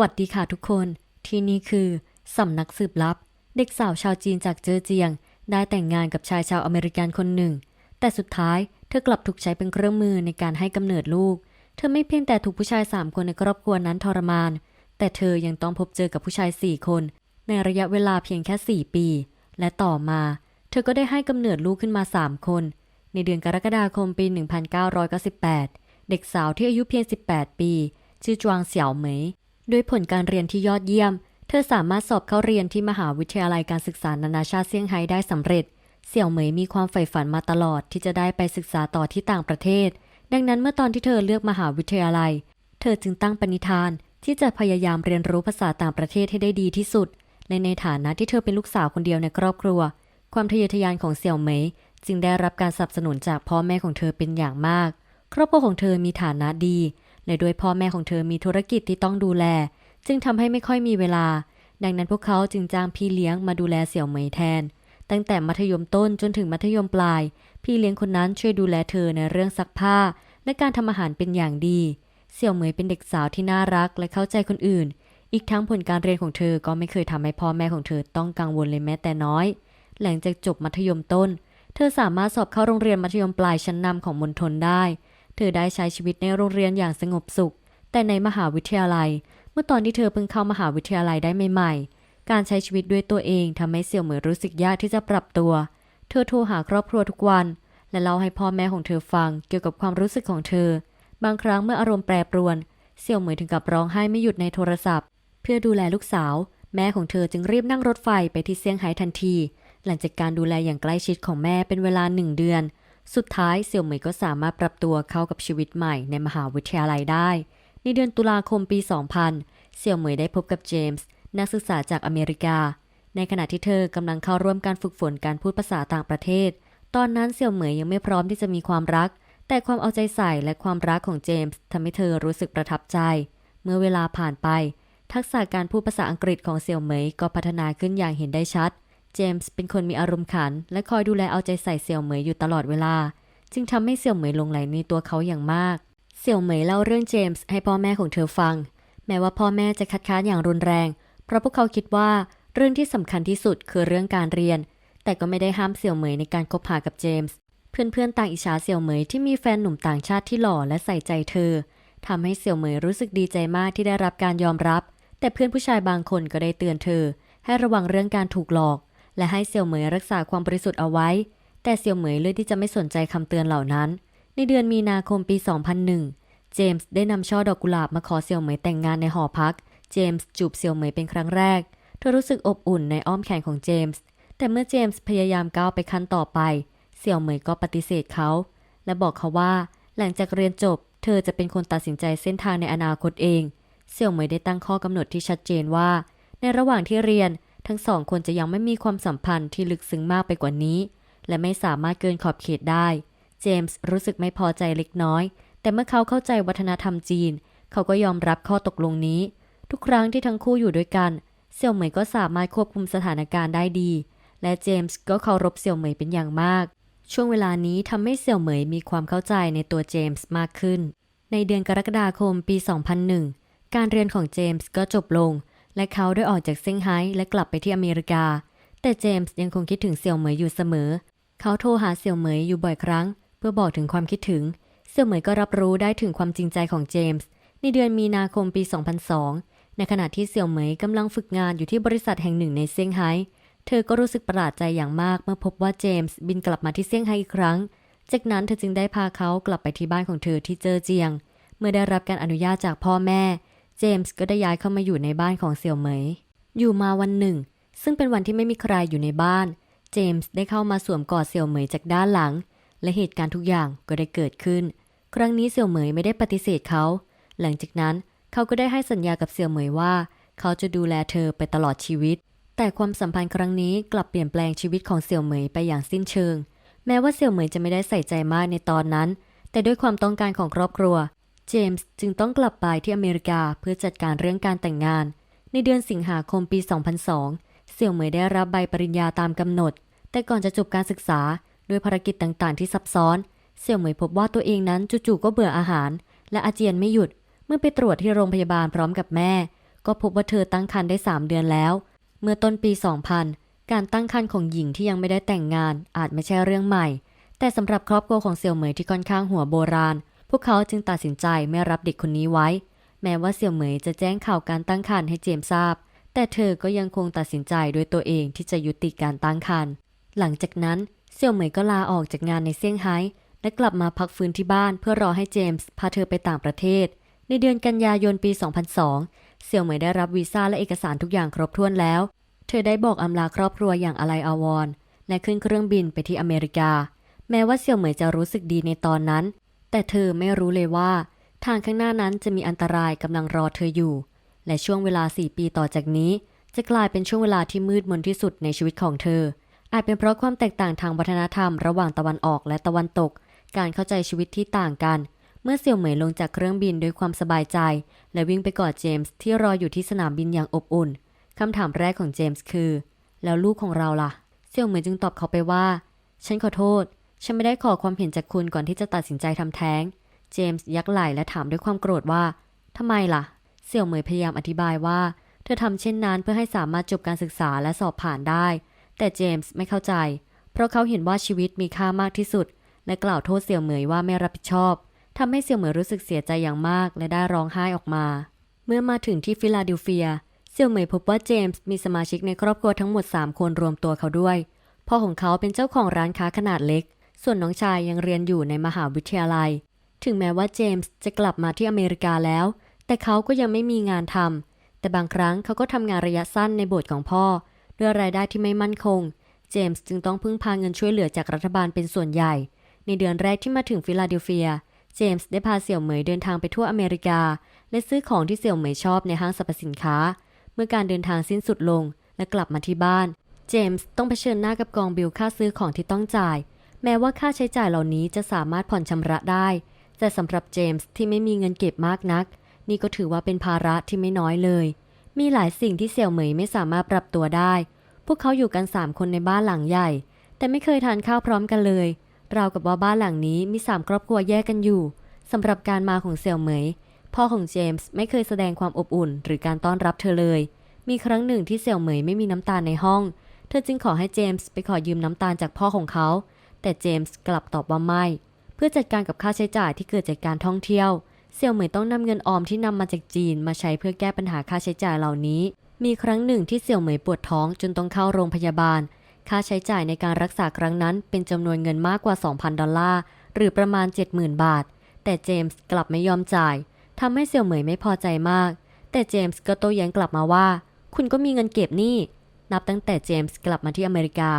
วัสดีค่ะทุกคน ที่นี่คือสำนักสืบลับ เด็กสาวชาวจีนจากเจอเจียง ได้แต่งงานกับชายชาวอเมริกันคนหนึ่ง แต่สุดท้ายเธอกลับถูกใช้เป็นเครื่องมือในการให้กำเนิดลูก เธอไม่เพียงแต่ถูกผู้ชายสามคนในครอบครัวนั้นทรมาน แต่เธอยังต้องพบเจอกับผู้ชายสี่คน ในระยะเวลาเพียงแค่สี่ปี และต่อมา เธอก็ได้ให้กำเนิดลูกขึ้นมาสามคน ในเดือนกรกฎาคมปี 1998 เด็กสาวที่อายุเพียง 18 ปี ชื่อจวางเสี่ยวเหมย ด้วยผลการเรียนที่ยอดเยี่ยม เธอสามารถสอบเข้าเรียนที่มหาวิทยาลัยการศึกษานานาชาติเซี่ยงไฮ้ได้สำเร็จ เสี่ยวเหมยมีความใฝ่ฝันมาตลอดที่จะได้ไปศึกษาต่อที่ต่างประเทศ ดังนั้นเมื่อตอนที่เธอเลือกมหาวิทยาลัย เธอจึงตั้งปณิธานที่จะพยายามเรียนรู้ภาษาต่างประเทศให้ได้ดีที่สุด และในฐานะที่เธอเป็นลูกสาวคนเดียวในครอบครัว ความทะเยอทะยานของเสี่ยวเหมยจึงได้รับการสนับสนุนจากพ่อแม่ของเธอเป็นอย่างมาก ครอบครัวของเธอมีฐานะดี และด้วยพ่อแม่ของเธอมีธุรกิจที่ต้องดูแล จึงทำให้ไม่ค่อยมีเวลา ดังนั้นพวกเขาจึงจ้างพี่เลี้ยงมาดูแลเสี่ยวเหมยแทน ตั้งแต่มัธยมต้นจนถึงมัธยมปลาย พี่เลี้ยงคนนั้นช่วยดูแลเธอในเรื่องซักผ้า และการทำอาหารเป็นอย่างดี เสี่ยวเหมยเป็นเด็กสาวที่น่ารักและเข้าใจคนอื่น อีกทั้งผลการเรียนของเธอก็ไม่เคยทำให้พ่อแม่ของเธอต้องกังวลเลยแม้แต่น้อย หลังจากจบมัธยมต้น เธอสามารถสอบเข้าโรงเรียนมัธยมปลายชั้นนำของมณฑลได้ เธอได้ใช้ชีวิตในโรงเรียนอย่างสงบสุข แต่ในมหาวิทยาลัย เมื่อตอนที่เธอเพิ่งเข้ามหาวิทยาลัยได้ใหม่ๆ การใช้ชีวิตด้วยตัวเองทำให้เสี่ยวเหมยรู้สึกยากที่จะปรับตัว เธอโทรหาครอบครัวทุกวัน และเล่าให้พ่อแม่ของเธอฟังเกี่ยวกับความรู้สึกของเธอ บางครั้งเมื่ออารมณ์แปรปรวน เสี่ยวเหมยถึงกับร้องไห้ไม่หยุดในโทรศัพท์ เพื่อดูแลลูกสาว แม่ของเธอจึงรีบนั่งรถไฟไปที่เซี่ยงไฮ้ทันที หลังจากการดูแลอย่างใกล้ชิดของแม่เป็นเวลาหนึ่งเดือน สุดท้ายเสี่ยวเหมยก็สามารถปรับตัวเข้ากับชีวิตใหม่ในมหาวิทยาลัยได้ ในเดือนตุลาคมปี 2000 เสี่ยวเหมยได้พบกับเจมส์นักศึกษาจากอเมริกา ในขณะที่เธอกำลังเข้าร่วมการฝึกฝนการพูดภาษาต่างประเทศ ตอนนั้นเสี่ยวเหมยยังไม่พร้อมที่จะมีความรัก แต่ความเอาใจใส่และความรักของเจมส์ทำให้เธอรู้สึกประทับใจ เมื่อเวลาผ่านไป ทักษะการพูดภาษาอังกฤษของเสี่ยวเหมยก็พัฒนาขึ้นอย่างเห็นได้ชัด เจมส์เป็นคนมีอารมณ์ขัน และคอยดูแลเอาใจใส่เสี่ยวเหมยอยู่ตลอดเวลา จึงทำให้เสี่ยวเหมยหลงไหลในตัวเขาอย่างมาก เสี่ยวเหมยเล่าเรื่องเจมส์ให้พ่อแม่ของเธอฟัง แม้ว่าพ่อแม่จะคัดค้านอย่างรุนแรง เพราะพวกเขาคิดว่าเรื่องที่สำคัญที่สุดคือเรื่องการเรียน แต่ก็ไม่ได้ห้ามเสี่ยวเหมยในการคบหากับเจมส์เพื่อนๆต่างอิจฉาเสี่ยวเหมยที่มีแฟนหนุ่มต่างชาติที่หล่อและใส่ใจเธอทำให้เสี่ยวเหมยรู้สึกดีใจมากที่ได้รับการยอมรับ แต่เพื่อนผู้ชายบางคนก็ได้เตือนเธอ ให้ระวังเรื่องการถูกหลอก และให้เสี่ยวเหมยรักษาความบริสุทธิ์เอาไว้ แต่เสี่ยวเหมยเลือกที่จะไม่สนใจคำเตือนเหล่านั้น ในเดือนมีนาคมปี 2001 เจมส์ได้นำช่อดอกกุหลาบมาขอเสี่ยวเหมยแต่งงานในหอพัก เจมส์จูบเสี่ยวเหมยเป็นครั้งแรก เธอรู้สึกอบอุ่นในอ้อมแขนของเจมส์ แต่เมื่อเจมส์พยายามก้าวไปขั้นต่อไป เสี่ยวเหมยก็ปฏิเสธเขา และบอกเขาว่า หลังจากเรียนจบ เธอจะเป็นคนตัดสินใจเส้นทางในอนาคตเอง เสี่ยวเหมยได้ตั้งข้อกำหนดที่ชัดเจนว่า ในระหว่างที่เรียน ทั้งสองคนจะยังไม่มีความสัมพันธ์ที่ลึกซึ้งมากไปกว่านี้ และไม่สามารถเกินขอบเขตได้ เจมส์รู้สึกไม่พอใจเล็กน้อย แต่เมื่อเขาเข้าใจวัฒนธรรมจีน เขาก็ยอมรับข้อตกลงนี้ ทุกครั้งที่ทั้งคู่อยู่ด้วยกัน เสี่ยวเหมยก็สามารถควบคุมสถานการณ์ได้ดี และเจมส์ก็เคารพเสี่ยวเหมยเป็นอย่างมาก ช่วงเวลานี้ทำให้เสี่ยวเหมยมีความเข้าใจในตัวเจมส์มากขึ้น ในเดือนกรกฎาคมปี 2001 การเรียนของเจมส์ก็จบลง และเขาได้ออกจากเซี่ยงไฮ้และกลับไปที่อเมริกา แต่เจมส์ยังคงคิดถึงเสี่ยวเหมยอยู่เสมอ เขาโทรหาเสี่ยวเหมยอยู่บ่อยครั้ง เพื่อบอกถึงความคิดถึง เสี่ยวเหมยก็รับรู้ได้ถึงความจริงใจของเจมส์ในเดือนมีนาคมปี 2002 ในขณะที่เสี่ยวเหมยกำลังฝึกงานอยู่ที่บริษัทแห่งหนึ่งในเซี่ยงไฮ้เธอก็รู้สึกประหลาดใจอย่างมากเมื่อพบว่าเจมส์บินกลับมาที่เซี่ยงไฮ้อีกครั้ง จากนั้นเธอจึงได้พาเขากลับไปที่บ้านของเธอที่เจอเจียง เมื่อได้รับการอนุญาตจากพ่อแม่ เจมส์ก็ได้ย้ายเข้ามาอยู่ในบ้านของเสี่ยวเหมย อยู่มาวันหนึ่ง ซึ่งเป็นวันที่ไม่มีใครอยู่ในบ้าน เจมส์ได้เข้ามาสวมกอดเสี่ยวเหมยจากด้านหลัง และเหตุการณ์ทุกอย่างก็ได้เกิดขึ้น ครั้งนี้เสี่ยวเหมยไม่ได้ปฏิเสธเขา หลังจากนั้นเขาก็ได้ให้สัญญากับเสี่ยวเหมยว่า เขาจะดูแลเธอไปตลอดชีวิต แต่ความสัมพันธ์ครั้งนี้กลับเปลี่ยนแปลงชีวิตของเสี่ยวเหมยไปอย่างสิ้นเชิง แม้ว่าเสี่ยวเหมยจะไม่ได้ใส่ใจมากในตอนนั้น แต่ด้วยความต้องการของครอบครัว เจมส์จึงต้องกลับไปที่อเมริกาเพื่อจัดการเรื่องการแต่งงาน ในเดือนสิงหาคมปี 2002 เสี่ยวเหมยได้รับใบปริญญาตามกำหนด แต่ก่อนจะจบการศึกษาด้วยภารกิจต่างๆ ที่ซับซ้อน เสี่ยวเหมยพบว่าตัวเองนั้นจู่ๆก็เบื่ออาหาร และอาเจียนไม่หยุด เมื่อไปตรวจที่โรงพยาบาลพร้อมกับแม่ ก็พบว่าเธอตั้งครรภ์ได้ 3 เดือนแล้ว เมื่อต้นปี 2000 การตั้งครรภ์ของหญิงที่ยังไม่ได้แต่งงานอาจไม่ใช่เรื่องใหม่ แต่สำหรับครอบครัวของเสี่ยวเหมยที่ค่อนข้างหัวโบราณ วกเขาจึงตัดสินใจไม่รับเด็กคนนี้ไว้ แม้ว่าเสี่ยวเหมยจะแจ้งข่าวการตั้งครรภ์ให้เจมส์ทราบ แต่เธอก็ยังคงตัดสินใจด้วยตัวเองที่จะยุติการตั้งครรภ์หลังจากนั้นเสี่ยวเหมยก็ลาออกจากงานในเซี่ยงไฮ้และกลับมาพักฟื้นที่บ้านเพื่อรอให้เจมส์พาเธอไปต่างประเทศ ในเดือนกันยายนปี 2002 เสี่ยวเหมยได้รับวีซ่าและเอกสารทุกอย่างครบถ้วนแล้ว เธอได้บอกอำลาครอบครัวอย่างอะไรอาวรณ์และขึ้นเครื่องบินไปที่อเมริกา แม้ว่าเสี่ยวเหมยจะรู้สึกดีในตอนนั้น แต่เธอไม่รู้เลยว่า ทางข้างหน้านั้นจะมีอันตรายกำลังรอเธออยู่ และช่วงเวลา 4 ปีต่อจากนี้ จะกลายเป็นช่วงเวลาที่มืดมนที่สุดในชีวิตของเธอ อาจเป็นเพราะความแตกต่างทางวัฒนธรรมระหว่างตะวันออกและตะวันตก การเข้าใจชีวิตที่ต่างกัน เมื่อเสี่ยวเหมยลงจากเครื่องบินด้วยความสบายใจ และวิ่งไปกอดเจมส์ที่รออยู่ที่สนามบินอย่างอบอุ่นคำถามแรกของเจมส์คือ แล้วลูกของเราล่ะ เสี่ยวเหมยจึงตอบเขาไปว่า ฉันขอโทษ ฉันไม่ได้ขอความเห็นจากคุณก่อนที่จะตัดสินใจทำแท้ง เจมส์ยักไหล่และถามด้วยความโกรธว่าทำไมล่ะ เสี่ยวเหมยพยายามอธิบายว่า เธอทำเช่นนั้นเพื่อให้สามารถจบการศึกษาและสอบผ่านได้ แต่เจมส์ไม่เข้าใจ เพราะเขาเห็นว่าชีวิตมีค่ามากที่สุด และกล่าวโทษเสี่ยวเหมยว่าไม่รับผิดชอบทำให้เสี่ยวเหมยรู้สึกเสียใจอย่างมากและได้ร้องไห้ออกมา เมื่อมาถึงที่ฟิลาเดลเฟีย เสี่ยวเหมยพบว่าเจมส์มีสมาชิกในครอบครัวทั้งหมด 3 คนรวมตัวเขาด้วยพ่อของเขาเป็นเจ้าของร้านค้าขนาดเล็ก ส่วนน้องชายยังเรียนอยู่ในมหาวิทยาลัย ถึงแม้ว่าเจมส์จะกลับมาที่อเมริกาแล้ว แต่เขาก็ยังไม่มีงานทำ แต่บางครั้งเขาก็ทำงานระยะสั้นในโบสถ์ของพ่อ ด้วยรายได้ที่ไม่มั่นคง เจมส์จึงต้องพึ่งพาเงินช่วยเหลือจากรัฐบาลเป็นส่วนใหญ่ ในเดือนแรกที่มาถึงฟิลาเดลเฟีย เจมส์ได้พาเสี่ยวเหมยเดินทางไปทั่วอเมริกา และซื้อของที่เสี่ยวเหมยชอบในห้างสรรพสินค้า เมื่อการเดินทางสิ้นสุดลงและกลับมาที่บ้าน เจมส์ต้องเผชิญหน้ากับกองบิลค่าซื้อของที่ต้องจ่าย แม้ว่าค่าใช้จ่ายเหล่านี้จะสามารถผ่อนชำระได้ แต่สำหรับเจมส์ที่ไม่มีเงินเก็บมากนัก นี่ก็ถือว่าเป็นภาระที่ไม่น้อยเลย มีหลายสิ่งที่เสี่ยวเหมยไม่สามารถปรับตัวได้ พวกเขาอยู่กันสามคนในบ้านหลังใหญ่ แต่ไม่เคยทานข้าวพร้อมกันเลยราวกับว่าบ้านหลังนี้มีสามครอบครัวแยกกันอยู่สำหรับการมาของเสี่ยวเหมย พ่อของเจมส์ไม่เคยแสดงความอบอุ่น หรือการต้อนรับเธอเลย มีครั้งหนึ่งที่เสี่ยวเหมยไม่มีน้ำตาลในห้อง เธอจึงขอให้เจมส์ไปขอยืมน้ำตาลจากพ่อของเขา แต่เจมส์กลับตอบว่าไม่ เพื่อจัดการกับค่าใช้จ่ายที่เกิดจากการท่องเที่ยวเสี่ยวเหมยต้องนำเงินออมที่นำมาจากจีนมาใช้เพื่อแก้ปัญหาค่าใช้จ่ายเหล่านี้ มีครั้งหนึ่งที่เสี่ยวเหมยปวดท้องจนต้องเข้าโรงพยาบาล ค่าใช้จ่ายในการรักษาครั้งนั้นเป็นจำนวนเงินมากกว่า 2,000 ดอลลาร์ หรือประมาณ 70,000 บาท แต่เจมส์กลับไม่ยอมจ่ายทำให้เสี่ยวเหมยไม่พอใจมาก แต่เจมส์ก็โต้แย้งกลับมาว่า คุณก็มีเงินเก็บนี่ นับตั้งแต่เจมส์กลับมาที่อเมริกา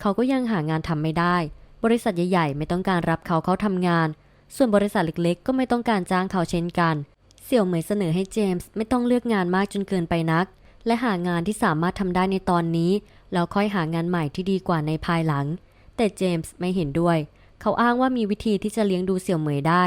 เขาก็ยังหางานทำไม่ได้ บริษัทใหญ่ๆ ไม่ต้องการรับเขาเข้าทำงาน ส่วนบริษัทเล็กๆ ก็ไม่ต้องการจ้างเขาเช่นกัน เสี่ยวเหมยเสนอให้เจมส์ไม่ต้องเลือกงานมากจนเกินไปนัก และหางานที่สามารถทำได้ในตอนนี้ แล้วค่อยหางานใหม่ที่ดีกว่าในภายหลัง แต่เจมส์ไม่เห็นด้วย เขาอ้างว่ามีวิธีที่จะเลี้ยงดูเสี่ยวเหมยได้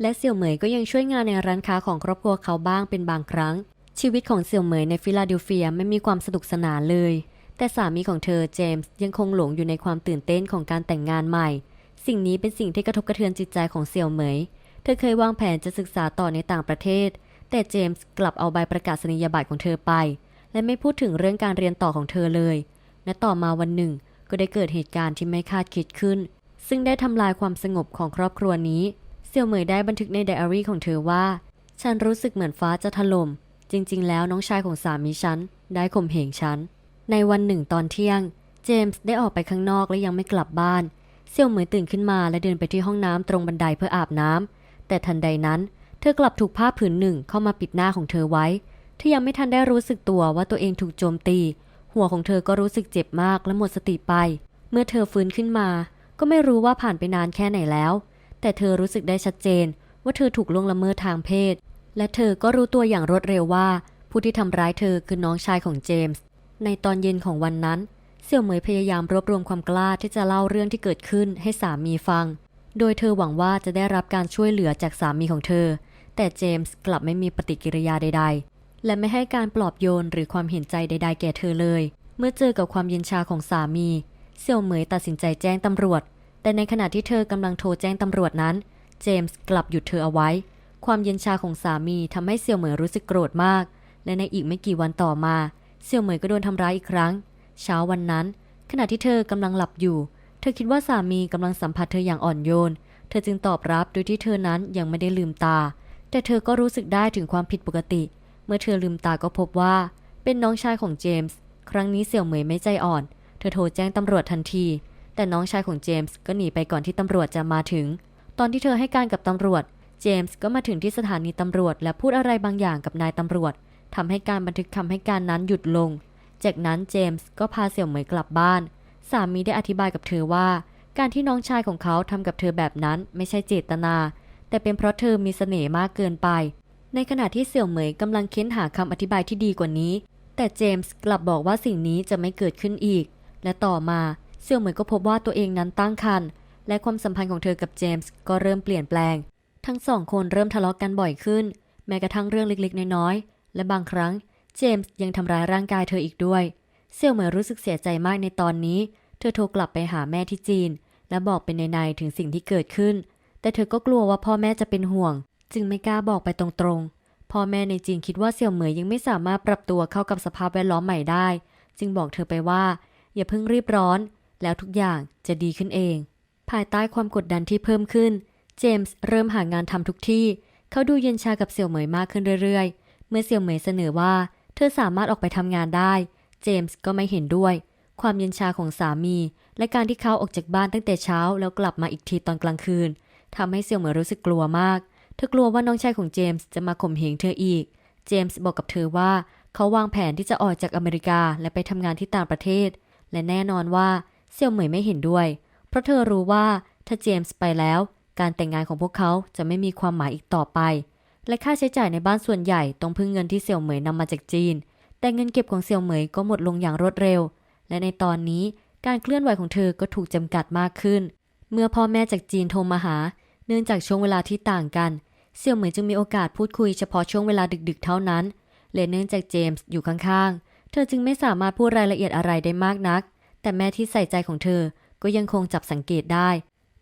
และเสี่ยวเหมยก็ยังช่วยงานในร้านค้าของครอบครัวเขาบ้างเป็นบางครั้ง ชีวิตของเสี่ยวเหมยในฟิลาเดลเฟียไม่มีความสนุกสนานเลย แต่สามีของเธอเจมส์ยังคงหลงอยู่ในความตื่นเต้นของการแต่งงานใหม่ สิ่งนี้เป็นสิ่งที่กระทบกระเทือนจิตใจของเสี่ยวเหมย เธอเคยวางแผนจะศึกษาต่อในต่างประเทศ แต่เจมส์กลับเอาใบประกาศนียบัตรของเธอไป และไม่พูดถึงเรื่องการเรียนต่อของเธอเลย และต่อมาวันหนึ่ง ก็ได้เกิดเหตุการณ์ที่ไม่คาดคิดขึ้น ซึ่งได้ทำลายความสงบของครอบครัวนี้ เสี่ยวเหมยได้บันทึกในไดอารี่ของเธอว่า ฉันรู้สึกเหมือนฟ้าจะถล่ม จริง ๆ แล้วน้องชายของสามีฉันได้ข่มเหงฉัน ในวันหนึ่งตอนเที่ยง เจมส์ได้ออกไปข้างนอกและยังไม่กลับบ้านเสี่ยวเหมยตื่นขึ้นมาและเดินไปที่ห้องน้ำตรงบันไดเพื่ออาบน้ำแต่ทันใดนั้น เธอกลับถูกผ้าผืนหนึ่งเข้ามาปิดหน้าของเธอไว้เธอยังไม่ทันได้รู้สึกตัวว่าตัวเองถูกโจมตี หัวของเธอก็รู้สึกเจ็บมากและหมดสติไป เมื่อเธอฟื้นขึ้นมา ก็ไม่รู้ว่าผ่านไปนานแค่ไหนแล้ว แต่เธอรู้สึกได้ชัดเจน ว่าเธอถูกล่วงละเมิดทางเพศ และเธอก็รู้ตัวอย่างรวดเร็วว่า ผู้ที่ทำร้ายเธอคือน้องชายของเจมส์ ในตอนเย็นของวันนั้น เสี่ยวเหมยพยายามรวบรวมความกล้าที่จะเล่าเรื่องที่เกิดขึ้นให้สามีฟัง โดยเธอหวังว่าจะได้รับการช่วยเหลือจากสามีของเธอ แต่เจมส์กลับไม่มีปฏิกิริยาใด ๆ และไม่ให้การปลอบโยนหรือความเห็นใจใด ๆ แก่เธอเลย เมื่อเจอกับความเย็นชาของสามี เสี่ยวเหมยตัดสินใจแจ้งตำรวจ แต่ในขณะที่เธอกำลังโทรแจ้งตำรวจนั้น เจมส์กลับหยุดเธอเอาไว้ ความเย็นชาของสามีทำให้เสี่ยวเหมยรู้สึกโกรธมาก และในอีกไม่กี่วันต่อมา เสี่ยวเหมยก็โดนทำร้ายอีกครั้ง เช้าวันนั้น ขณะที่เธอกำลังหลับอยู่ เธอคิดว่าสามีกำลังสัมผัสเธออย่างอ่อนโยน เธอจึงตอบรับโดยที่เธอนั้นยังไม่ได้ลืมตา แต่เธอก็รู้สึกได้ถึงความผิดปกติ เมื่อเธอลืมตาก็พบว่า เป็นน้องชายของเจมส์ครั้งนี้เสี่ยวเหมยไม่ใจอ่อน เธอโทรแจ้งตำรวจทันที แต่น้องชายของเจมส์ก็หนีไปก่อนที่ตำรวจจะมาถึง ตอนที่เธอให้การกับตำรวจ เจมส์ก็มาถึงที่สถานีตำรวจ และพูดอะไรบางอย่างกับนายตำรวจ ทำให้การบันทึกคำให้การนั้นหยุดลง จากนั้นเจมส์ก็พาเสี่ยวเหมยกลับบ้าน สามีได้อธิบายกับเธอว่า การที่น้องชายของเขาทำกับเธอแบบนั้นไม่ใช่เจตนา แต่เป็นเพราะเธอมีเสน่ห์มากเกินไป ในขณะที่เสี่ยวเหมยกำลังเค้นหาคำอธิบายที่ดีกว่านี้ แต่เจมส์กลับบอกว่าสิ่งนี้จะไม่เกิดขึ้นอีก และต่อมาเสี่ยวเหมยก็พบว่าตัวเองนั้นตั้งครรภ์และความสัมพันธ์ของเธอกับเจมส์ก็เริ่มเปลี่ยนแปลง ทั้งสองคนเริ่มทะเลาะกกันบ่อยขึ้น แม้กระทั่งเรื่องเล็กๆ น้อยๆ และบางครั้งเจมส์ยังทำร้ายร่างกายเธออีกด้วยเสี่ยวเหมยรู้สึกเสียใจมากในตอนนี้ เธอโทรกลับไปหาแม่ที่จีน และบอกเป็นในๆถึงสิ่งที่เกิดขึ้น แต่เธอก็กลัวว่าพ่อแม่จะเป็นห่วง จึงไม่กล้าบอกไปตรงๆ พ่อแม่ในจีนคิดว่าเสี่ยวเหมยยังไม่สามารถปรับตัวเข้ากับสภาพแวดล้อมใหม่ได้ จึงบอกเธอไปว่า อย่าเพิ่งรีบร้อน แล้วทุกอย่างจะดีขึ้นเอง ภายใต้ความกดดันที่เพิ่มขึ้น เจมส์เริ่มหางานทำทุกที่ เขาดูเย็นชากับเสี่ยวเหมยมากขึ้นเรื่อยๆ มื่อเสี่ยวเหมยเสนอว่า เธอสามารถออกไปทำงานได้ เจมส์ก็ไม่เห็นด้วย ความเย็นชาของสามี และการที่เขาออกจากบ้านตั้งแต่เช้าแล้วกลับมาอีกทีตอนกลางคืนทำให้เสี่ยวเหมยรู้สึกกลัวมาก เธอกลัวว่าน้องชายของเจมส์จะมาข่มเหงเธออีก เจมส์บอกกับเธอว่า เขาวางแผนที่จะออกจากอเมริกาและไปทำงานที่ต่างประเทศ และแน่นอนว่าเสี่ยวเหมยไม่เห็นด้วย เพราะเธอรู้ว่าถ้าเจมส์ไปแล้ว การแต่งงานของพวกเขาจะไม่มีความหมายอีกต่อไป และค่าใช้จ่ายในบ้านส่วนใหญ่ต้องพึ่งเงินที่เสี่ยวเหมยนำมาจากจีน แต่เงินเก็บของเสี่ยวเหมยก็หมดลงอย่างรวดเร็ว และในตอนนี้การเคลื่อนไหวของเธอก็ถูกจำกัดมากขึ้น เมื่อพ่อแม่จากจีนโทรมาหา เนื่องจากช่วงเวลาที่ต่างกัน เสี่ยวเหมยจึงมีโอกาสพูดคุยเฉพาะช่วงเวลาดึกๆ เท่านั้นและเนื่องจากเจมส์อยู่ข้างๆ เธอจึงไม่สามารถพูดรายละเอียดอะไรได้มากนัก แต่แม่ที่ใส่ใจของเธอก็ยังคงจับสังเกตได้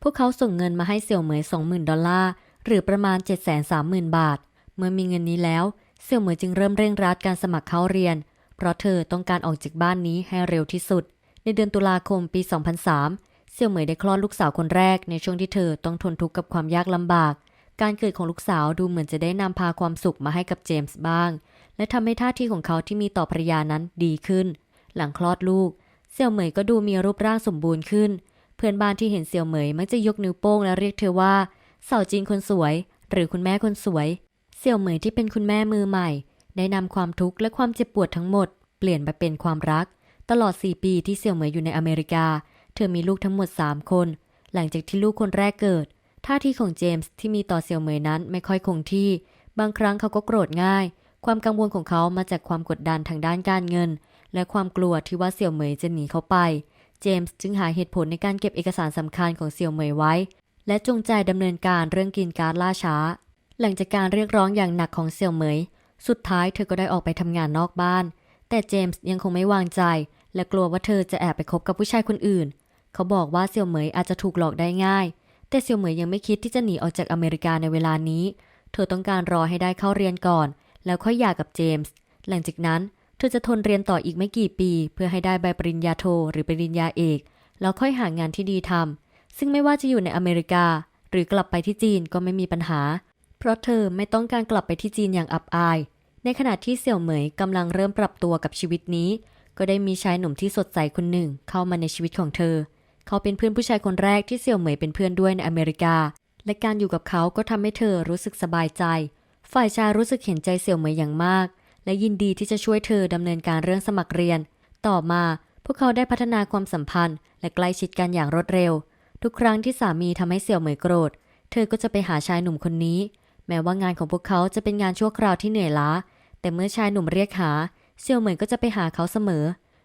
พวกเขาส่งเงินมาให้เสี่ยวเหมย 20,000 ดอลลาร์ หรือประมาณ 730,000 บาท เมื่อมีเงินนี้แล้วเสี่ยวเหมยจึงเริ่มเร่งรัดการสมัครเข้าเรียน เพราะเธอต้องการออกจากบ้านนี้ให้เร็วที่สุด ในเดือนตุลาคมปี 2003 เสี่ยวเหมยได้คลอดลูกสาวคนแรกในช่วงที่เธอต้องทนทุกข์กับความยากลำบาก การเกิดของลูกสาวดูเหมือนจะได้นำพาความสุขมาให้กับเจมส์บ้าง และทำให้ท่าทีของเขาที่มีต่อภรรยานั้นดีขึ้น หลังคลอดลูก เสี่ยวเหมยก็ดูมีรูปร่างสมบูรณ์ขึ้น เพื่อนบ้านที่เห็นเสี่ยวเหมยมักจะยกนิ้วโป้งและเรียกเธอว่า สาวจีนคนสวย หรือคุณแม่คนสวย เสี่ยวเหมยที่เป็นคุณแม่มือใหม่ ได้นำความทุกข์และความเจ็บปวดทั้งหมด เปลี่ยนไปเป็นความรัก ตลอด 4 ปีที่เสี่ยวเหมยอยู่ในอเมริกา เธอมีลูกทั้งหมด 3 คน หลังจากที่ลูกคนแรกเกิดท่าทีของเจมส์ที่มีต่อเสี่ยวเหมยนั้นไม่ค่อยคงที่ บางครั้งเขาก็โกรธง่าย ความกังวลของเขามาจากความกดดันทางด้านการเงิน และความกลัวที่ว่าเสี่ยวเหมยจะหนีเขาไป เจมส์จึงหาเหตุผลในการเก็บเอกสารสำคัญของเสี่ยวเหมยไว้ และจงใจดำเนินการเรื่องกินการล่าช้า หลังจากการเรียกร้องอย่างหนักของเสี่ยวเหมย สุดท้ายเธอก็ได้ออกไปทำงานนอกบ้าน แต่เจมส์ยังคงไม่วางใจ และกลัวว่าเธอจะแอบไปคบกับผู้ชายคนอื่น เขาบอกว่าเสี่ยวเหมยอาจจะถูกหลอกได้ง่าย แต่เสี่ยวเหมยยังไม่คิดที่จะหนีออกจากอเมริกาในเวลานี้ เธอต้องการรอให้ได้เข้าเรียนก่อน แล้วค่อยหย่ากับเจมส์ หลังจากนั้นเธอจะทนเรียนต่ออีกไม่กี่ปี เพื่อให้ได้ใบปริญญาโทหรือปริญญาเอก แล้วค่อยหางานที่ดีทำ ซึ่งไม่ว่าจะอยู่ในอเมริกา หรือกลับไปที่จีนก็ไม่มีปัญหา เพราะเธอไม่ต้องการกลับไปที่จีนอย่างอับอาย ในขณะที่เสี่ยวเหมยกำลังเริ่มปรับตัวกับชีวิตนี้ ก็ได้มีชายหนุ่มที่สดใสคนหนึ่งเข้ามาในชีวิตของเธอ เขาเป็นเพื่อนผู้ชายคนแรกที่เสี่ยวเหมยเป็นเพื่อนด้วยในอเมริกา และการอยู่กับเขาก็ทำให้เธอรู้สึกสบายใจ ฝ่ายชายรู้สึกเห็นใจเสี่ยวเหมยอย่างมาก และยินดีที่จะช่วยเธอดำเนินการเรื่องสมัครเรียน ต่อมาพวกเขาได้พัฒนาความสัมพันธ์ และใกล้ชิดกันอย่างรวดเร็ว ทุกครั้งที่สามีทำให้เสี่ยวเหมยโกรธ เธอก็จะไปหาชายหนุ่มคนนี้ แม้ว่างานของพวกเขาจะเป็นงานชั่วคราวที่เหนื่อยล้า แต่เมื่อชายหนุ่มเรียกหา เสี่ยวเหมยก็จะไปหาเขาเสมอ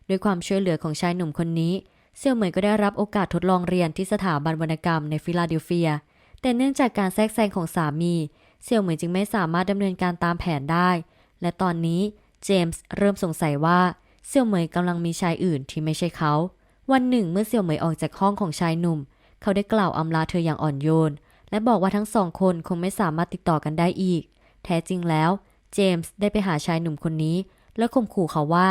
ด้วยความช่วยเหลือของชายหนุ่มคนนี้ เสี่ยวเหมยก็ได้รับโอกาสทดลองเรียนที่สถาบันวรรณกรรมในฟิลาเดลเฟีย แต่เนื่องจากการแทรกแซงของสามี เสี่ยวเหมยจึงไม่สามารถดำเนินการตามแผนได้ และตอนนี้เจมส์เริ่มสงสัยว่าเสี่ยวเหมยกำลังมีชายอื่นที่ไม่ใช่เขา วันหนึ่งเมื่อเสี่ยวเหมยออกจากห้องของชายหนุ่ม เขาได้กล่าวอำลาเธออย่างอ่อนโยน และบอกว่าทั้งสองคนคงไม่สามารถติดต่อกันได้อีก แท้จริงแล้ว เจมส์ได้ไปหาชายหนุ่มคนนี้ แล้วข่มขู่เขาว่า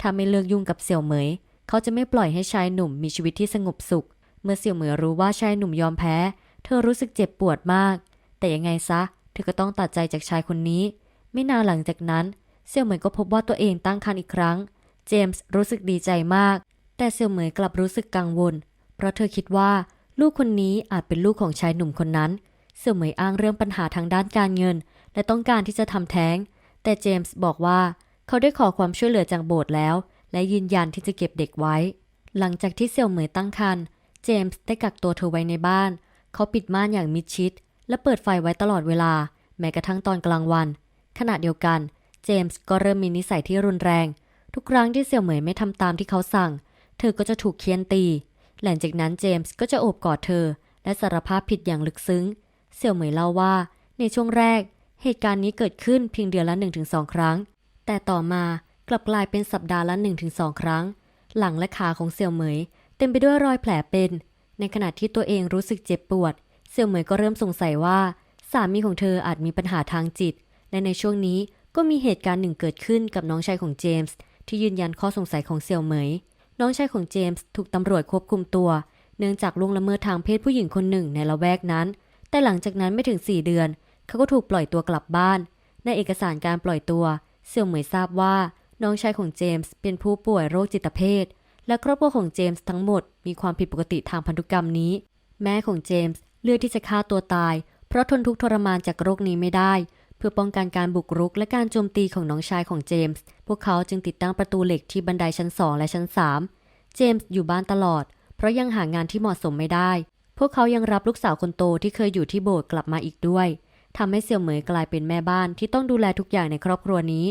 ถ้าไม่เลิกยุ่งกับเสี่ยวเหมย เขาจะไม่ปล่อยให้ชายหนุ่มมีชีวิตที่สงบสุข เมื่อเสี่ยวเหมยรู้ว่าชายหนุ่มยอมแพ้ เธอรู้สึกเจ็บปวดมาก แต่ยังไงซะ เธอก็ต้องตัดใจจากชายคนนี้ ไม่นานหลังจากนั้น เสี่ยวเหมยก็พบว่าตัวเองตั้งครรภ์อีกครั้ง เจมส์รู้สึกดีใจมาก แต่เสี่ยวเหมยกลับรู้สึกกังวล เพราะเธอคิดว่า ลูกคนนี้อาจเป็นลูกของชายหนุ่มคนนั้น เสี่ยวเหมยอ้างเรื่องปัญหาทางด้านการเงิน และต้องการที่จะทำแท้ง แต่เจมส์บอกว่าเขาได้ขอความช่วยเหลือจากโบสถ์แล้ว และยืนยันที่จะเก็บเด็กไว้ หลังจากที่เสี่ยวเหมยตั้งครรภ์เจมส์ได้กักตัวเธอไว้ในบ้าน เขาปิดม่านอย่างมิดชิด และเปิดไฟไว้ตลอดเวลา แม้กระทั่งตอนกลางวัน ขณะเดียวกัน เจมส์ก็เริ่มมีนิสัยที่รุนแรง ทุกครั้งที่เสี่ยวเหมยไม่ทำตามที่เขาสั่ง เธอก็จะถูกเคียนตี หลังจากนั้นเจมส์ก็จะโอบกอดเธอ และสารภาพผิดอย่างลึกซึ้ง เสี่ยวเหมยเล่าว่า ในช่วงแรก เหตุการณ์นี้เกิดขึ้นเพียงเดือนละ 1-2 ครั้ง แต่ต่อมากลับกลายเป็นสัปดาห์ละ 1-2 ครั้ง หลังและขาของเสี่ยวเหมย เต็มไปด้วยรอยแผลเป็น ในขณะที่ตัวเองรู้สึกเจ็บปวด เสี่ยวเหมยก็เริ่มสงสัยว่า สามีของเธออาจมีปัญหาทางจิต และในช่วงนี้ก็มีเหตุการณ์หนึ่งเกิดขึ้นกับน้องชายของเจมส์ที่ยืนยันข้อสงสัยของเสี่ยวเหมย น้องชายของเจมส์ถูกตำรวจควบคุมตัว เนื่องจากล่วงละเมิดทางเพศผู้หญิงคนหนึ่งในละแวกนั้น แต่หลังจากนั้นไม่ถึง 4 เดือน เขาก็ถูกปล่อยตัวกลับบ้าน ในเอกสารการปล่อยตัว เสี่ยวเหมยทราบว่า น้องชายของเจมส์เป็นผู้ป่วยโรคจิตเภท และครอบครัวของเจมส์ทั้งหมดมีความผิดปกติทางพันธุกรรมนี้ แม่ของเจมส์เลือกที่จะฆ่าตัวตาย เพราะทนทุกข์ทรมานจากโรคนี้ไม่ได้ เพื่อป้องกันการบุกรุกและการโจมตีของน้องชายของเจมส์ พวกเขาจึงติดตั้งประตูเหล็กที่บันไดชั้น2และชั้น3เจมส์อยู่บ้านตลอด เพราะยังหางานที่เหมาะสมไม่ได้ พวกเขายังรับลูกสาวคนโตที่เคยอยู่ที่โบสถ์กลับมาอีกด้วยทำให้เสี่ยวเหมยกลายเป็นแม่บ้านที่ต้องดูแลทุกอย่างในครอบครัวนี้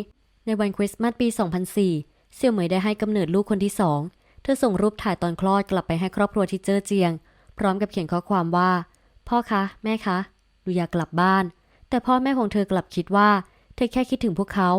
ในวันคริสต์มาสปี 2004 เสี่ยวเหมยได้ให้กำเนิดลูกคนที่สองเธอส่งรูปถ่ายตอนคลอดกลับไปให้ครอบครัวที่เจอเจียง พร้อมกับเขียนข้อความว่า พ่อคะ แม่คะหนูอยากกลับบ้าน แต่พ่อแม่ของเธอกลับคิดว่า เธอแค่คิดถึงพวกเขา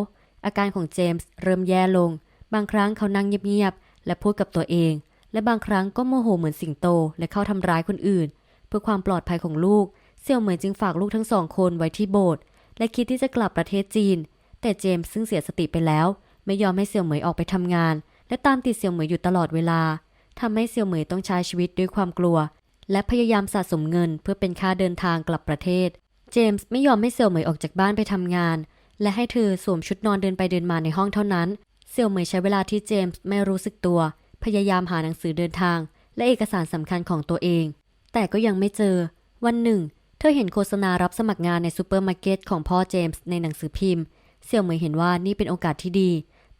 อาการของเจมส์เริ่มแย่ลง บางครั้งเขานั่งเงียบๆ และพูดกับตัวเอง และบางครั้งก็โมโหเหมือนสิงโต และเข้าทำร้ายคนอื่น เพื่อความปลอดภัยของลูกเสี่ยวเหมยจึงฝากลูกทั้งสองคนไว้ที่โบสถ์และคิดที่จะกลับประเทศจีน แต่เจมส์ซึ่งเสียสติไปแล้ว ไม่ยอมให้เสี่ยวเหมยออกไปทำงาน และตามติดเสี่ยวเหมยอยู่ตลอดเวลาทำให้เสี่ยวเหมยต้องใช้ชีวิตด้วยความกลัว และพยายามสะสมเงินเพื่อเป็นค่าเดินทางกลับประเทศ เจมส์ไม่ยอมให้เสี่ยวเหมยออกจากบ้านไปทำงาน และให้เธอสวมชุดนอนเดินไปเดินมาในห้องเท่านั้นเสี่ยวเหมยใช้เวลาที่เจมส์ไม่รู้สึกตัว พยายามหาหนังสือเดินทาง และเอกสารสำคัญของตัวเอง แต่ก็ยังไม่เจอ วันหนึ่ง เธอเห็นโฆษณารับสมัครงานในซูเปอร์มาร์เก็ตของพ่อเจมส์ในหนังสือพิมพ์เสี่ยวเหมยเห็นว่านี่เป็นโอกาสที่ดี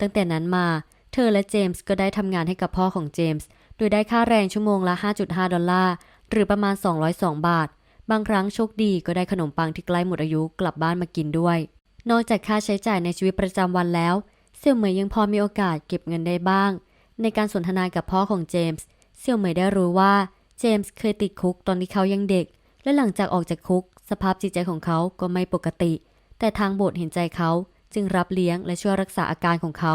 ตั้งแต่นั้นมา เธอและเจมส์ก็ได้ทำงานให้กับพ่อของเจมส์ โดยได้ค่าแรงชั่วโมงละ 5.5 ดอลลาร์ หรือประมาณ 202 บาท บางครั้งโชคดีก็ได้ขนมปังที่ใกล้หมดอายุกลับบ้านมากินด้วย นอกจากค่าใช้จ่ายในชีวิตประจำวันแล้ว เสี่ยวเหมยยังพอมีโอกาสเก็บเงินได้บ้าง ในการสนทนากับพ่อของเจมส์เสี่ยวเหมยได้รู้ว่าเจมส์เคยติดคุกตอนที่เขายังเด็ก และหลังจากออกจากคุก สภาพจิตใจของเขาก็ไม่ปกติ แต่ทางโบสถ์เห็นใจเขาจึงรับเลี้ยงและช่วยรักษาอาการของเขา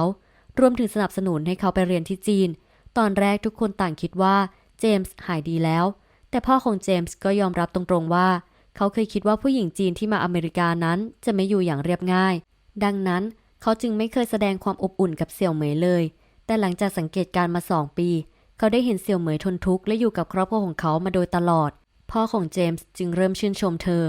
รวมถึงสนับสนุนให้เขาไปเรียนที่จีน ตอนแรกทุกคนต่างคิดว่าเจมส์หายดีแล้ว แต่พ่อของเจมส์ก็ยอมรับตรงๆว่า เขาเคยคิดว่าผู้หญิงจีนที่มาอเมริกานั้นจะไม่อยู่อย่างเรียบง่าย ดังนั้นเขาจึงไม่เคยแสดงความอบอุ่นกับเสี่ยวเหมยเลย แต่หลังจากสังเกตการมาสองปี เขาได้เห็นเสี่ยวเหมยทนทุกข์และอยู่กับครอบครัวของเขามาโดยตลอด พ่อของเจมส์จึงเริ่มชื่นชมเธอ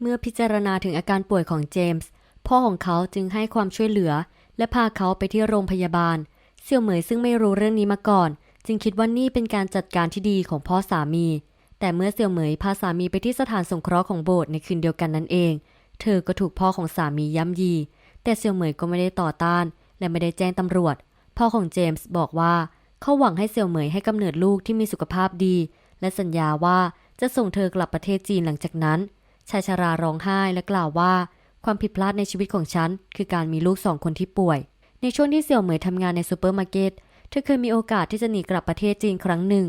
เมื่อพิจารณาถึงอาการป่วยของเจมส์พ่อของเขาจึงให้ความช่วยเหลือ และพาเขาไปที่โรงพยาบาล เสี่ยวเหมยซึ่งไม่รู้เรื่องนี้มาก่อน จึงคิดว่านี่เป็นการจัดการที่ดีของพ่อสามี แต่เมื่อเสี่ยวเหมยพาสามีไปที่สถานสงเคราะห์ของโบสถ์ในคืนเดียวกันนั่นเอง เธอก็ถูกพ่อของสามีย้ำยี แต่เสี่ยวเหมยก็ไม่ได้ต่อต้าน และไม่ได้แจ้งตำรวจ พ่อของเจมส์บอกว่าเขาหวังให้เสี่ยวเหมยให้กำเนิดลูกที่มีสุขภาพดี และสัญญาว่าจะส่งเธอกลับประเทศจีนหลังจากนั้น ชายชาราร้องไห้และกล่าวว่า ความผิดพลาดในชีวิตของฉัน คือการมีลูกสองคนที่ป่วย ในช่วงที่เสี่ยวเหมยทำงานในซูเปอร์มาร์เก็ต เธอเคยมีโอกาสที่จะหนีกลับประเทศจีนครั้งหนึ่ง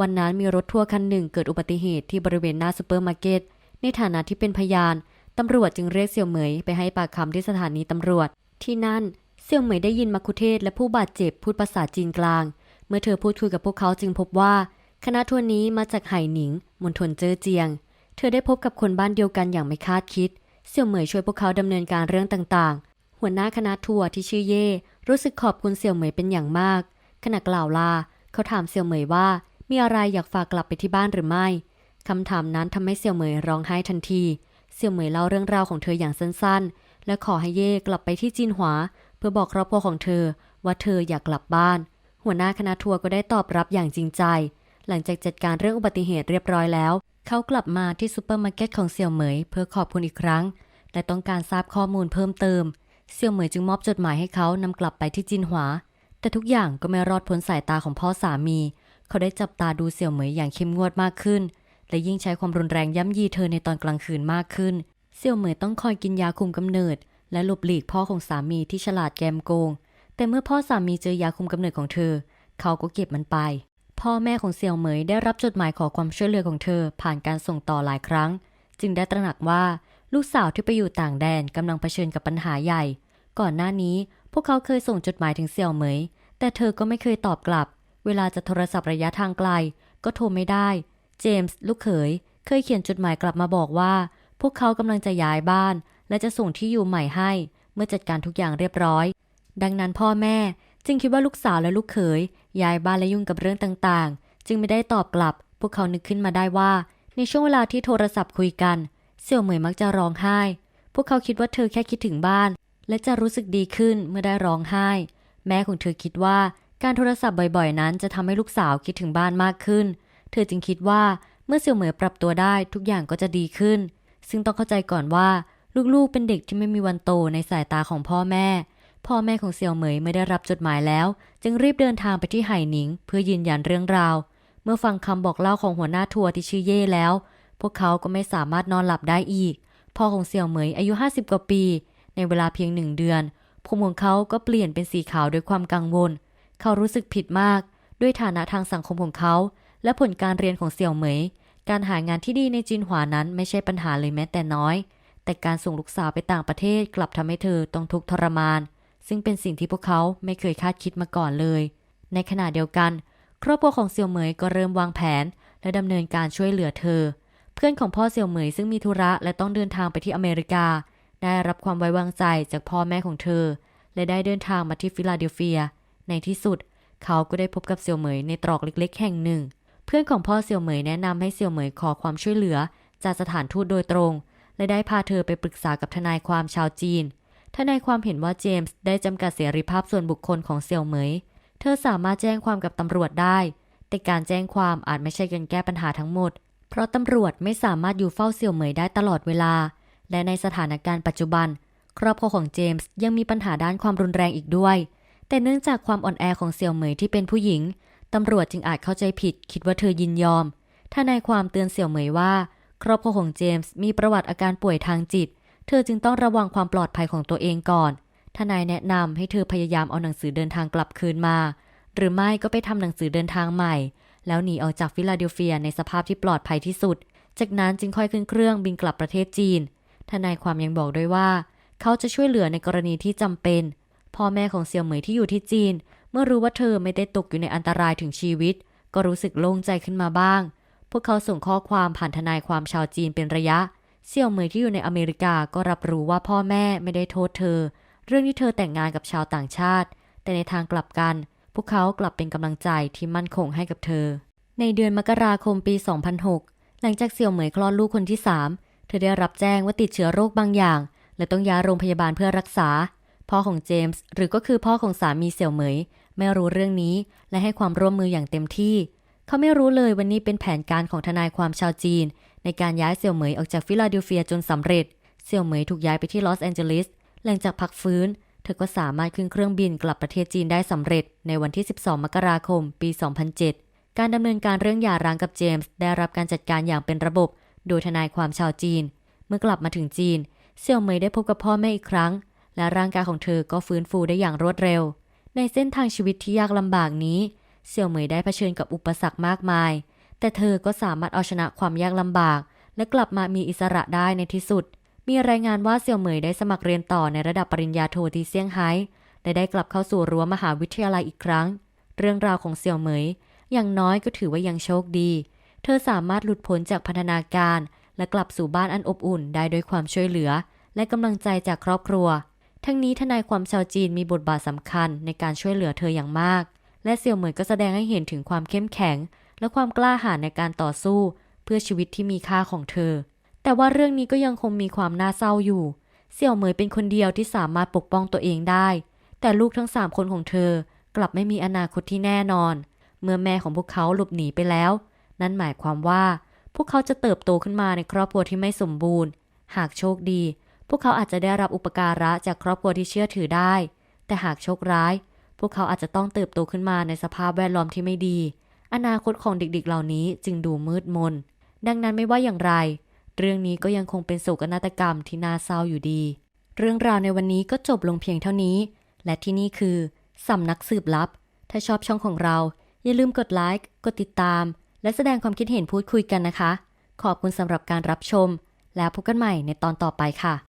วันนั้นมีรถทัวร์คันหนึ่งเกิดอุบัติเหตุที่บริเวณหน้าซูเปอร์มาร์เก็ต ในฐานะที่เป็นพยาน ตำรวจจึงเรียกเสี่ยวเหมยไปให้ปากคำที่สถานีตำรวจ ที่นั่นเสี่ยวเหมยได้ยินมักคุเทศและผู้บาดเจ็บพูดภาษาจีนกลาง เมื่อเธอพูดคุยกับพวกเขาจึงพบว่า คณะทัวร์นี้มาจากไหหนิงมณฑลเจ้อเจียง เธอได้พบกับคนบ้านเดียวกันอย่างไม่คาดคิด เสี่ยวเหมยช่วยพวกเขาดำเนินการเรื่องต่างๆ หัวหน้าคณะทัวร์ที่ชื่อเย่รู้สึกขอบคุณเสี่ยวเหมยเป็นอย่างมากขณะกล่าวลา เขาถามเสี่ยวเหมยว่า มีอะไรอยากฝากกลับไปที่บ้านหรือไม่คำถามนั้นทำให้เสี่ยวเหมยร้องไห้ทันที เสี่ยวเหมยเล่าเรื่องราวของเธออย่างสั้นๆ และขอให้เย่กลับไปที่จีนหวา เพื่อบอกครอบครัวของเธอ ว่าเธออยากกลับบ้าน หัวหน้าคณะทัวร์ก็ได้ตอบรับอย่างจริงใจ หลังจากจัดการเรื่องอุบัติเหตุเรียบร้อยแล้ว เขากลับมาที่ซูเปอร์มาร์เก็ตของเสี่ยวเหมย เพื่อขอบคุณอีกครั้ง และต้องการทราบข้อมูลเพิ่มเติม เสี่ยวเหมยจึงมอบจดหมายให้เขานำกลับไปที่จินหวา แต่ทุกอย่างก็ไม่รอดพ้นสายตาของพ่อสามี เขาได้จับตาดูเสี่ยวเหมยอย่างเข้มงวดมากขึ้น และยิ่งใช้ความรุนแรงย่ำยีเธอในตอนกลางคืนมากขึ้น เสี่ยวเหมยต้องคอยกินยาคุมกำเนิด และหลบหลีกพ่อของสามีที่ฉลาดแกมโกง แต่เมื่อพ่อสามีเจอยาคุมกำเนิดของเธอ เขาก็เก็บมันไป พ่อแม่ของเสี่ยวเหมยได้รับจดหมายขอความช่วยเหลือของเธอผ่านการส่งต่อหลายครั้ง จึงได้ตระหนักว่าลูกสาวที่ไปอยู่ต่างแดนกำลังเผชิญกับปัญหาใหญ่ ก่อนหน้านี้พวกเขาเคยส่งจดหมายถึงเสี่ยวเหมย แต่เธอก็ไม่เคยตอบกลับ เวลาจะโทรศัพท์ระยะทางไกล ก็โทรไม่ได้ เจมส์ลูกเขย เคยเขียนจดหมายกลับมาบอกว่า พวกเขากำลังจะย้ายบ้าน และจะส่งที่อยู่ใหม่ให้ เมื่อจัดการทุกอย่างเรียบร้อย ดังนั้นพ่อแม่ จึงคิดว่าลูกสาวและลูกเขยย้ายบ้านและยุ่งกับเรื่องต่างๆ จึงไม่ได้ตอบกลับ พวกเขานึกขึ้นมาได้ว่า ในช่วงเวลาที่โทรศัพท์คุยกัน เสี่ยวเหมยมักจะร้องไห้ พวกเขาคิดว่าเธอแค่คิดถึงบ้าน และจะรู้สึกดีขึ้นเมื่อได้ร้องไห้ แม่ของเธอคิดว่า การโทรศัพท์บ่อยๆ นั้นจะทำให้ลูกสาวคิดถึงบ้านมากขึ้น เธอจึงคิดว่าเมื่อเสี่ยวเหมยปรับตัวได้ทุกอย่างก็จะดีขึ้น ซึ่งต้องเข้าใจก่อนว่าลูกๆ เป็นเด็กที่ไม่มีวันโตในสายตาของพ่อแม่ พ่อแม่ของเสี่ยวเหมยไม่ได้รับจดหมายแล้ว จึงรีบเดินทางไปที่ไหหนิง เพื่อยืนยันเรื่องราว เมื่อฟังคำบอกเล่าของหัวหน้าทัวร์ที่ชื่อเย่แล้ว พวกเขาก็ไม่สามารถนอนหลับได้อีก พ่อของเสี่ยวเหมยอายุ 50 กว่าปี ในเวลาเพียงหนึ่งเดือนผมของเขาก็เปลี่ยนเป็นสีขาวด้วยความกังวล เขารู้สึกผิดมาก ด้วยฐานะทางสังคมของเขา และผลการเรียนของเสี่ยวเหมย การหางานที่ดีในจีนหวานั้นไม่ใช่ปัญหาเลยแม้แต่น้อย แต่การส่งลูกสาวไปต่างประเทศกลับทำให้เธอต้องทุกข์ทรมาน ซึ่งเป็นสิ่งที่พวกเขาไม่เคยคาดคิดมาก่อนเลย ในขณะเดียวกัน ครอบครัวของเสี่ยวเหมยก็เริ่มวางแผน และดำเนินการช่วยเหลือเธอ เพื่อนของพ่อเสี่ยวเหมยซึ่งมีธุระและต้องเดินทางไปที่อเมริกา ได้รับความไว้วางใจจากพ่อแม่ของเธอ และได้เดินทางมาที่ฟิลาเดลเฟีย ในที่สุด เขาก็ได้พบกับเสี่ยวเหมยในตรอกเล็ก ๆ แห่งหนึ่ง เพื่อนของพ่อเสี่ยวเหมยแนะนำให้เสี่ยวเหมยขอความช่วยเหลือ จากสถานทูตโดยตรง และได้พาเธอไปปรึกษากับทนายความชาวจีน ทนายความเห็นว่าเจมส์ได้จำกัดเสรีภาพส่วนบุคคลของเสี่ยวเหมย เธอสามารถแจ้งความกับตำรวจได้ แต่การแจ้งความอาจไม่ใช่การแก้ปัญหาทั้งหมด เพราะตำรวจไม่สามารถอยู่เฝ้าเสี่ยวเหมยได้ตลอดเวลา และในสถานการณ์ปัจจุบัน ครอบครัวของเจมส์ยังมีปัญหาด้านความรุนแรงอีกด้วย แต่เนื่องจากความอ่อนแอของเสี่ยวเหมยที่เป็นผู้หญิง ตำรวจจึงอาจเข้าใจผิด คิดว่าเธอยินยอมทนายความเตือนเสี่ยวเหมยว่า ครอบครัวของเจมส์มีประวัติอาการป่วยทางจิต เธอจึงต้องระวังความปลอดภัยของตัวเองก่อน ทนายแนะนำให้เธอพยายามเอาหนังสือเดินทางกลับคืนมา หรือไม่ก็ไปทำหนังสือเดินทางใหม่ แล้วหนีออกจากฟิลาเดลเฟียในสภาพที่ปลอดภัยที่สุด จากนั้นจึงค่อยขึ้นเครื่องบินกลับประเทศจีน ทนายความยังบอกด้วยว่า เขาจะช่วยเหลือในกรณีที่จำเป็น พ่อแม่ของเสี่ยวเหมยที่อยู่ที่จีน เมื่อรู้ว่าเธอไม่ได้ตกอยู่ในอันตรายถึงชีวิต ก็รู้สึกโล่งใจขึ้นมาบ้าง พวกเขาส่งข้อความผ่านทนายความชาวจีนเป็นระยะ เสี่ยวเหมยที่อยู่ในอเมริกาก็รับรู้ว่าพ่อแม่ไม่ได้โทษเธอ เรื่องที่เธอแต่งงานกับชาวต่างชาติ แต่ในทางกลับกัน พวกเขากลับเป็นกำลังใจที่มั่นคงให้กับเธอ ในเดือนมกราคมปี 2006 หลังจากเสี่ยวเหมยคลอดลูกคนที่3เธอได้รับแจ้งว่าติดเชื้อโรคบางอย่าง และต้องย้ายโรงพยาบาลเพื่อรักษา พ่อของเจมส์หรือก็คือพ่อของสามีเสี่ยวเหมย ไม่รู้เรื่องนี้และให้ความร่วมมืออย่างเต็มที่ เขาไม่รู้เลยวันนี้เป็นแผนการของทนายความชาวจีน ในการย้ายเสี่ยวเหมยออกจากฟิลาเดลเฟียจนสำเร็จ เสี่ยวเหมยถูกย้ายไปที่ลอสแอนเจลิสหลังจากพักฟื้น เธอก็สามารถขึ้นเครื่องบินกลับประเทศจีนได้สำเร็จ ในวันที่ 12 มกราคม ปี 2007 การดำเนินการเรื่องหย่าร้างกับเจมส์ได้รับการจัดการอย่างเป็นระบบ โดยทนายความชาวจีน เมื่อกลับมาถึงจีน เสี่ยวเหมยได้พบกับพ่อแม่อีกครั้ง และร่างกายของเธอก็ฟื้นฟูได้อย่างรวดเร็ว ในเส้นทางชีวิตที่ยากลำบากนี้ เสี่ยวเหมยได้เผชิญกับอุปสรรคมากมาย แต่เธอก็สามารถเอาชนะความยากลำบาก และกลับมามีอิสระได้ในที่สุด มีรายงานว่าเสี่ยวเหมยได้สมัครเรียนต่อในระดับปริญญาโทที่เซี่ยงไฮ้และได้กลับเข้าสู่รั้วมหาวิทยาลัยอีกครั้ง เรื่องราวของเสี่ยวเหมย อย่างน้อยก็ถือว่ายังโชคดี เธอสามารถหลุดพ้นจากพันธนาการ และกลับสู่บ้านอันอบอุ่นได้ด้วยความช่วยเหลือ และกำลังใจจากครอบครัว ทั้งนี้ทนายความชาวจีนมีบทบาทสำคัญในการช่วยเหลือเธออย่างมาก และเสี่ยวเหมยก็แสดงให้เห็นถึงความเข้มแข็ง และความกล้าหาญในการต่อสู้ เพื่อชีวิตที่มีค่าของเธอ แต่ว่าเรื่องนี้ก็ยังคงมีความน่าเศร้าอยู่ เสี่ยวเหมยเป็นคนเดียวที่สามารถปกป้องตัวเองได้ แต่ลูกทั้งสามคนของเธอกลับไม่มีอนาคตที่แน่นอน เมื่อแม่ของพวกเขาหลบหนีไปแล้ว นั่นหมายความว่า พวกเขาจะเติบโตขึ้นมาในครอบครัวที่ไม่สมบูรณ์ หากโชคดี พวกเขาอาจจะได้รับอุปการะจากครอบครัวที่เชื่อถือได้ แต่หากโชคร้าย พวกเขาอาจจะต้องเติบโตขึ้นมาในสภาพแวดล้อมที่ไม่ดี อนาคตของเด็กๆ เหล่านี้จึงดูมืดมน ดังนั้นไม่ว่าอย่างไร เรื่องนี้ก็ยังคงเป็นโศกนาฏกรรมที่น่าเศร้าอยู่ดี เรื่องราวในวันนี้ก็จบลงเพียงเท่านี้ และที่นี่คือสำนักสืบลับ ถ้าชอบช่องของเรา อย่าลืมกดไลค์ กดติดตาม และแสดงความคิดเห็นพูดคุยกันนะคะ ขอบคุณสำหรับการรับชม แล้วพบกันใหม่ในตอนต่อไปค่ะ